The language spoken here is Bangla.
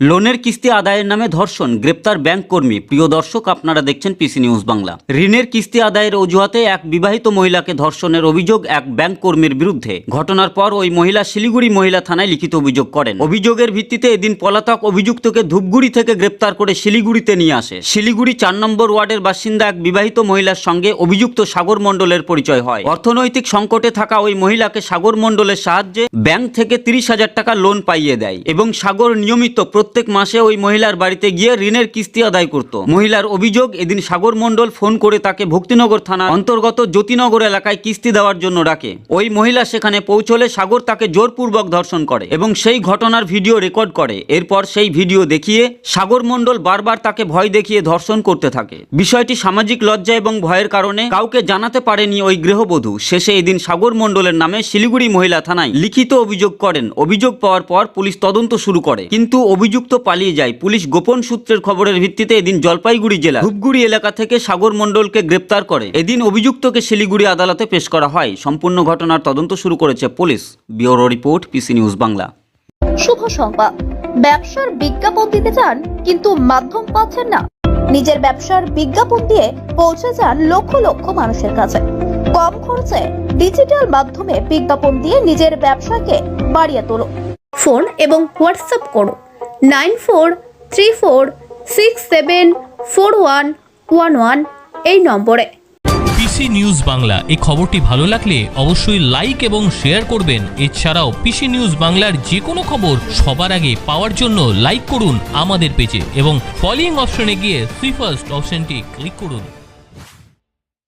লোনের কিস্তি আদায়ের নামে ধর্ষণ, গ্রেপ্তার ব্যাংক কর্মী। প্রিয় দর্শক, আপনারা দেখছেন পিসি নিউজ বাংলা ঋণের কিস্তি আদায়ের অজুহাতে এক বিবাহিত মহিলাকে ধর্ষণের অভিযোগ এক ব্যাংক কর্মীর বিরুদ্ধে। ঘটনার পর ওই মহিলা শিলিগুড়ি মহিলা থানায় লিখিত অভিযোগ করেন। অভিযোগের ভিত্তিতে এদিন পলাতক অভিযুক্তকে ধূপগুড়ি থেকে গ্রেপ্তার করে শিলিগুড়িতে নিয়ে আসে। শিলিগুড়ি চার নম্বর ওয়ার্ডের বাসিন্দা এক বিবাহিত মহিলার সঙ্গে অভিযুক্ত সাগর মণ্ডলের পরিচয় হয়। অর্থনৈতিক সংকটে থাকা ওই মহিলাকে সাগর মণ্ডলের সাহায্যে ব্যাংক থেকে তিরিশ হাজার টাকা লোন পাইয়ে দেয় এবং সাগর নিয়মিত প্রত্যেক মাসে ওই মহিলার বাড়িতে গিয়ে ঋণের কিস্তি আদায় করত। মহিলার অভিযোগ এদিন সাগর মণ্ডল ফোন করে তাকে ভক্তিনগর থানা অন্তর্গত জ্যোতিনগর এলাকায় কিস্তি দেওয়ার জন্য ডাকে। ওই মহিলা সেখানে পৌঁছলে সাগর তাকে জোরপূর্বক ধর্ষণ করে এবং সেই ঘটনার ভিডিও রেকর্ড করে। এরপর সেই ভিডিও দেখিয়ে সাগর মণ্ডল বারবার তাকে ভয় দেখিয়ে ধর্ষণ করতে থাকে। বিষয়টি সামাজিক লজ্জা এবং ভয়ের কারণে কাউকে জানাতে পারেনি ওই গৃহবধূ। শেষে এদিন সাগর মণ্ডলের নামে শিলিগুড়ি মহিলা থানায় লিখিত অভিযোগ করেন। অভিযোগ পাওয়ার পর পুলিশ তদন্ত শুরু করে। কিন্তু অভিযুক্ত পালিয়ে যায়। পুলিশ গোপন সূত্রের খবরের ভিত্তিতে এদিন জলপাইগুড়ি জেলা ধূপগুড়ি এলাকা থেকে সাগর মণ্ডলকে গ্রেপ্তার করে। এদিন অভিযুক্তকে শিলিগুড়ি আদালতে পেশ করা হয়। সম্পূর্ণ ঘটনার তদন্ত শুরু করেছে police. Bureau report PC news Bangla. শুভ সংবাদ। ব্যবসার বিজ্ঞাপন দিতে চান কিন্তু মাধ্যম পাচ্ছেন না। নিজের ব্যবসার বিজ্ঞাপন দিয়ে পৌঁছে যান লক্ষ লক্ষ মানুষের কাছে। কম খরচে ডিজিটাল মাধ্যমে বিজ্ঞাপন দিয়ে নিজের ব্যবসাকে বাড়িয়ে তোলো ফোন এবং হোয়াটসঅ্যাপ করুন। Nine four, three four, six seven, four one one one এই নম্বরে। পিসি নিউজ বাংলা এই খবরটি ভালো লাগলে অবশ্যই লাইক এবং শেয়ার করবেন। এছাড়াও পিসি নিউজ বাংলার যে কোনো খবর সবার আগে পাওয়ার জন্য লাইক করুন আমাদের পেজে এবং ফলোইং অপশনে গিয়ে সুইফার্স্ট অপশনটি ক্লিক করুন।